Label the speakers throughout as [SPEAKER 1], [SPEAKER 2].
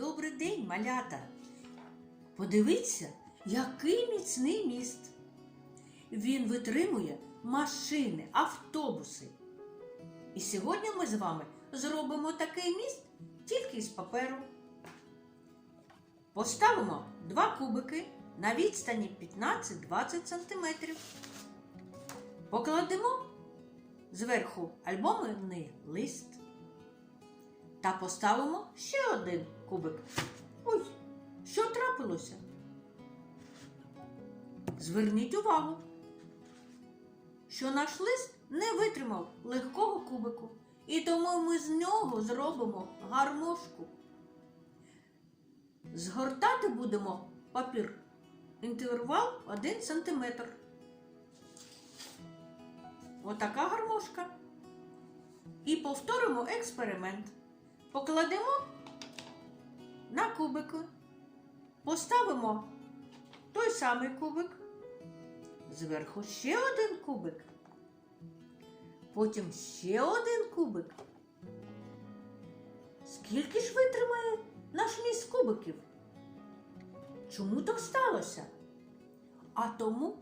[SPEAKER 1] Добрий день, малята! Подивіться, який міцний міст. Він витримує машини, автобуси. І сьогодні ми з вами зробимо такий міст тільки з паперу. Поставимо два кубики на відстані 15-20 см. Покладемо зверху альбомний лист та поставимо ще один кубик. Ой, що трапилося? Зверніть увагу, що наш лист не витримав легкого кубику, і тому ми з нього зробимо гармошку. Згортати будемо папір інтервал 1 см. Отака гармошка. І повторимо експеримент. Покладемо на кубики, поставимо той самий кубик, зверху ще один кубик, потім ще один кубик. Скільки ж витримає наш міст кубиків? Чому так сталося? А тому,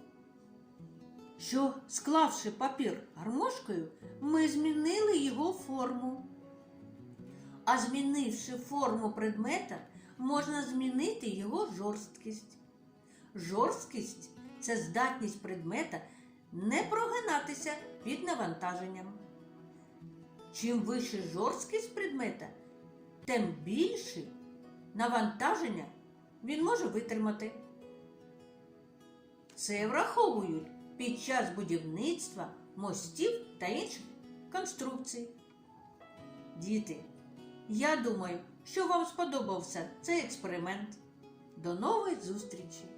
[SPEAKER 1] що склавши папір гармошкою, ми змінили його форму. А змінивши форму предмета, можна змінити його жорсткість. Жорсткість це здатність предмета не прогинатися під навантаженням. Чим вища жорсткість предмета, тим більше навантаження він може витримати. Це враховують під час будівництва мостів та інших конструкцій. Діти, я думаю, що вам сподобався цей експеримент. До нової зустрічі!